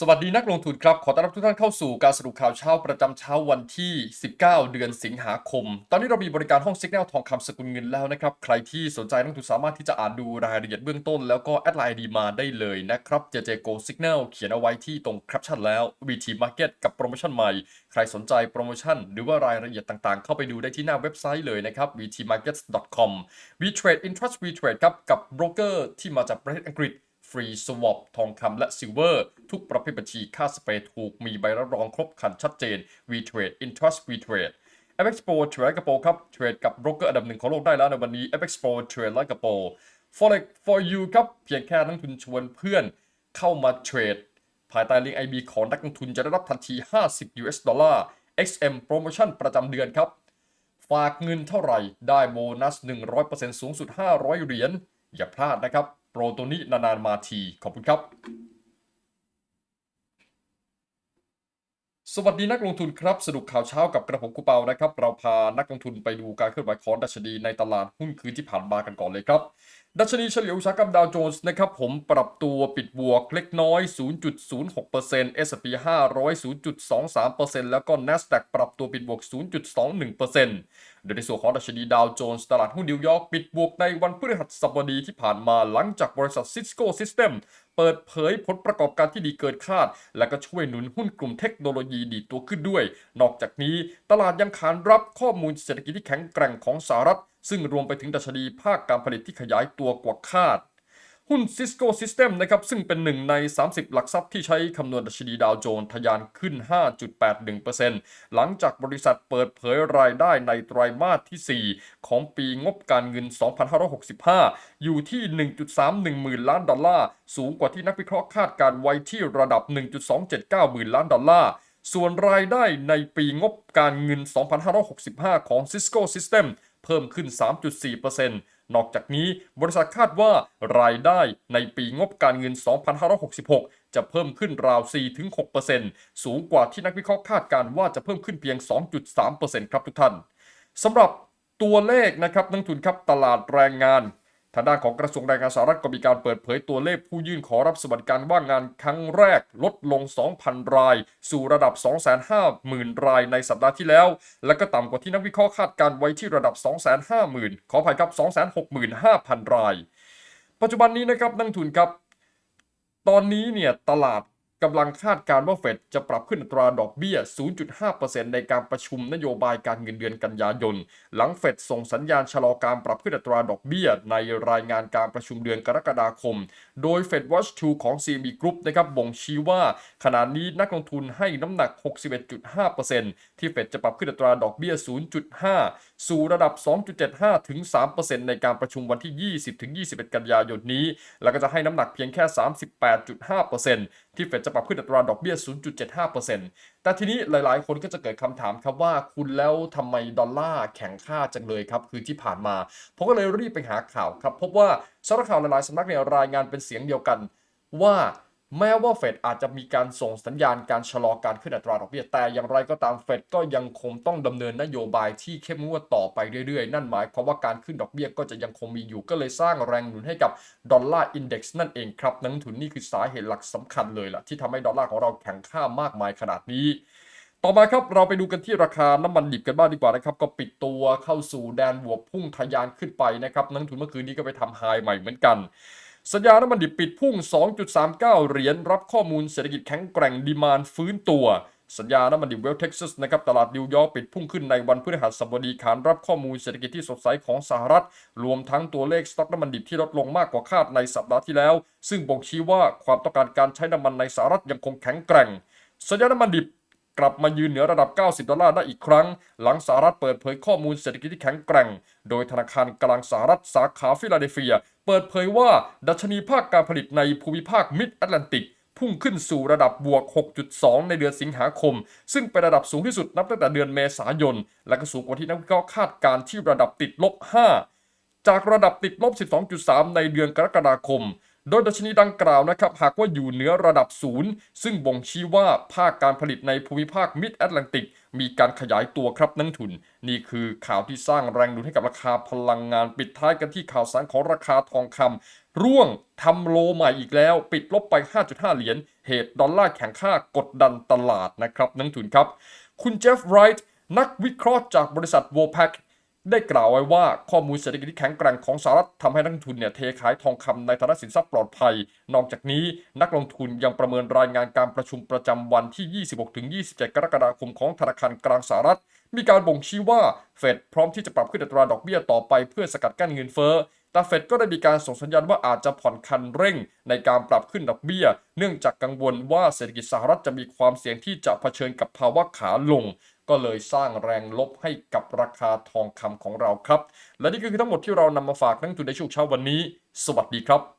สวัสดีนักลงทุนครับ ขอต้อนรับทุกท่านเข้าสู่การสรุปข่าวเช้าประจำเช้าวันที่ 19 เดือนสิงหาคม ตอนนี้เรามีบริการห้องซิกแนลทองคำสกุลเงินแล้วนะครับ ใครที่สนใจนักลงทุนสามารถที่จะอ่านดูรายละเอียดเบื้องต้น แล้วก็แอดไลน์ดีมาได้เลยนะครับ JJ Go Signal เขียนเอาไว้ที่ตรงแคปชั่นแล้ว VT Market กับโปรโมชั่นใหม่ ใครสนใจโปรโมชั่น หรือว่ารายละเอียดต่างๆ เข้าไปดูได้ที่หน้าเว็บไซต์เลยนะครับ vtmarkets.com vtrade intrust vtrade ครับกับโบรกเกอร์ที่มาจากประเทศอังกฤษ ฟรีสวอปทองคำและซิลเวอร์ ทุกประเภทบัญชีค่าสเปรถูกมีใบรับรองครบคันชัดเจน VTrade Intrust VTrade FX Pro เทรดกระโปครับเทรดกับโบรกเกอร์อันดับหนึ่งของโลกได้แล้วในวันนี้ FX Pro เทรดไลกระโป Forex for you ครับเพียงแค่นักลงทุนชวนเพื่อนเข้ามาเทรดภายใต้ลิงก์ IB ของนักลงทุนจะได้รับทันที 50 US ดอลลาร์ XM โปรโมชั่นประจำเดือนครับ ฝากเงินเท่าไหร่ได้โบนัส 100%สูงสุด 500 เหรียญอย่าพลาดนะครับ ปรตัวนี้นานๆมาที ขอบคุณครับ สวัสดีนักลงทุนครับสรุปข่าวเช้ากับกระผมกูเปานะครับ เราพานักลงทุนไปดูการเคลื่อนไหวของดัชนีในตลาดหุ้นคืนที่ผ่านมากันก่อนเลยครับ ดัชนีเฉลี่ยอุตสาหกรรมดาวโจนส์นะครับผมปรับตัวปิดบวกเล็กน้อย 0.06% S&P 500 0.23%แล้วก็ NASDAQ ปรับตัวปิดบวก 0.21%โดยในส่วนของดัชนีดาวโจนส์ตลาดหุ้นนิวยอร์กปิดบวกในวันพฤหัสบดีที่ผ่านมาหลังจากบริษัท Cisco System เปิดเผยผลประกอบการที่ดีเกินคาด และก็ช่วยหนุนหุ้นกลุ่มเทคโนโลยีดีตัวขึ้นด้วย นอกจากนี้ตลาดยังขานรับข้อมูลเศรษฐกิจที่แข็งแกร่งของสหรัฐ ซึ่งรวมไปถึงดัชนีภาคการผลิตที่ขยายตัวกว่าคาด หุ้น Cisco System นะครับซึ่งเป็นหนึ่งใน 30 หลักทรัพย์ที่ใช้คำนวณดัชนีดาวโจนส์ทะยานขึ้น 5.81%หลังจากบริษัทเปิดเผยรายได้ในไตรมาสที่ 4 ของปีงบการเงิน 2565 อยู่ที่ 1.31 หมื่นล้านดอลลาร์ สูงกว่าที่นักวิเคราะห์คาดการไว้ที่ระดับ 1.279 หมื่นล้านดอลลาร์ส่วนรายได้ในปีงบการเงิน 2565 ของ Cisco System เพิ่มขึ้น 3.4%นอกจากนี้บริษัทคาดว่ารายได้ในปีงบการเงิน 2566 จะเพิ่มขึ้นราว 4-6%สูงกว่าที่นักวิเคราะห์คาดการว่าจะเพิ่มขึ้นเพียง 2.3%ครับทุกท่านสำหรับตัวเลขนะครับนักทุนครับตลาดแรงงาน ทางด้านของกระทรวงแรงงานสหรัฐก็มีการเปิดเผยตัวเลขผู้ยื่นขอรับสวัสดิการว่างงานครั้งแรกลดลง 2,000 ราย สู่ระดับ 250,000 รายในสัปดาห์ที่แล้ว และก็ต่ำกว่าที่นักวิเคราะห์คาดการไว้ที่ระดับ 250,000 ขออภัยครับ 265,000 ราย ปัจจุบันนี้นะครับนักทุนครับ ตอนนี้เนี่ยตลาด กำลังคาดการณ์ว่าเฟดจะปรับขึ้นอัตราดอกเบี้ย 0.5%ในการประชุมนโยบายการเงินเดือนกันยายน หลังเฟดส่งสัญญาณชะลอการปรับขึ้นอัตราดอกเบี้ย ในรายงานการประชุมเดือนกรกฎาคม โดย Fed Watch 2 ของ CME Group นะครับบ่งชี้ว่า ขณะนี้นักลงทุนให้น้ำหนัก 61.5%ที่เฟดจะปรับขึ้นอัตราดอกเบี้ย 0.5 สู่ระดับ 2.75 ถึง 3%ในการประชุมวันที่ 20-21 กันยายนนี้ แล้วก็จะให้น้ำหนักเพียงแค่ 38.5% ที่เฟดจะปรับขึ้นอัตราดอกเบี้ย 0.75%แต่ทีนี้หลายๆ คนก็จะเกิดคำถามครับว่าคุณแล้วทำไมดอลลาร์แข็งค่าจังเลยครับ คือที่ผ่านมา ผมก็เลยรีบไปหาข่าวครับ พบว่าสำนักข่าวหลายๆสำนักเนี่ยรายงานเป็นเสียงเดียวกันว่า แม้ว่าเฟดอาจจะมีการส่งสัญญาณการชะลอการขึ้นอัตราดอกเบี้ยแต่อย่างไรก็ตามเฟดก็ยังคงต้องดำเนินนโยบายที่เข้มงวดต่อไปเรื่อยๆ นั่นหมายความว่าการขึ้นดอกเบี้ยก็จะยังคงมีอยู่ก็เลยสร้างแรงหนุนให้กับดอลลาร์อินเด็กซ์นั่นเองครับนักลงทุนนี่คือสาเหตุหลักสำคัญเลยล่ะที่ทำให้ดอลลาร์ของเราแข็งค่ามากมายขนาดนี้ต่อมาครับเราไปดูกันที่ราคาน้ำมันดิบกันบ้างดีกว่านะครับก็ปิดตัวเข้าสู่แดนบวกพุ่งทะยานขึ้นไปนะครับนักทุนเมื่อคืนนี้ก็ไปทำไฮใหม่เหมือนกัน สัญญาน้ำมันดิบปิดพุ่ง 2.39 เหรียญรับข้อมูลเศรษฐกิจแข็งแกร่งดีมานฟื้นตัว สัญญาน้ำมันดิบเวลเท็กซัสนะครับตลาดนิวยอร์กปิดพุ่งขึ้นในวันพฤหัสบดีขานรับข้อมูลเศรษฐกิจที่สดใสของสหรัฐ รวมทั้งตัวเลขสต็อกน้ำมันดิบที่ลดลงมากกว่าคาดในสัปดาห์ที่แล้ว ซึ่งบ่งชี้ว่าความต้องการการใช้น้ำมันในสหรัฐยังคงแข็งแกร่งสัญญาน้ำมันดิบ กลับมายืนเหนือระดับ 90 ดอลลาร์ได้อีกครั้ง หลังสหรัฐเปิดเผยข้อมูลเศรษฐกิจที่แข็งแกร่ง โดยธนาคารกลางสหรัฐสาขาฟิลาเดลเฟีย เปิดเผยว่าดัชนีภาคการผลิตในภูมิภาคมิดแอตแลนติกพุ่งขึ้นสู่ระดับบวก 6.2 ในเดือนสิงหาคม ซึ่งเป็นระดับสูงที่สุดนับตั้งแต่เดือนเมษายน และก็สูงกว่าที่นักวิเคราะห์คาดการณ์ที่ระดับติดลบ 5 จากระดับติดลบ 12.3 ในเดือนกรกฎาคม โดยดัชนีดังกล่าวนะครับหากว่าอยู่เหนือระดับศูนย์ซึ่งบ่งชี้ว่าภาคการผลิตในภูมิภาคมิดแอตแลนติก มีการขยายตัวครับนักทุน นี่คือข่าวที่สร้างแรงหนุนให้กับราคาพลังงานปิดท้ายกันที่ข่าวสารของราคาทองคำร่วงทำโลใหม่อีกแล้ว ปิดลบไป 5.5 เหรียญเหตุดอลลาร์แข็งค่ากดดันตลาดนะครับนักทุนครับ คุณเจฟไรท์นักวิเคราะห์จากบริษัท w o p a c ได้กล่าวไว้ว่าข้อมูลเศรษฐกิจที่แข็งแกร่งของสหรัฐทำให้นักลงทุนเนี่ยเทขายทองคำในฐานะสินทรัพย์ปลอดภัย นอกจากนี้นักลงทุนยังประเมินรายงานการประชุมประจำวันที่ 26-27 กรกฎาคมของธนาคารกลางสหรัฐ มีการบ่งชี้ว่าเฟดพร้อมที่จะปรับขึ้นอัตราดอกเบี้ยต่อไปเพื่อสกัดกั้นเงินเฟ้อแต่เฟดก็ได้มีการส่งสัญญาณว่าอาจจะผ่อนคันเร่งในการปรับขึ้นดอกเบี้ย เนื่องจากกังวลว่าเศรษฐกิจสหรัฐจะมีความเสี่ยงที่จะเผชิญกับภาวะขาลง ก็เลยสร้างแรงลบให้กับราคาทองคำของเราครับ และนี่ก็คือทั้งหมดที่เรานำมาฝากนักลงทุนในช่วงเช้าวันนี้ สวัสดีครับ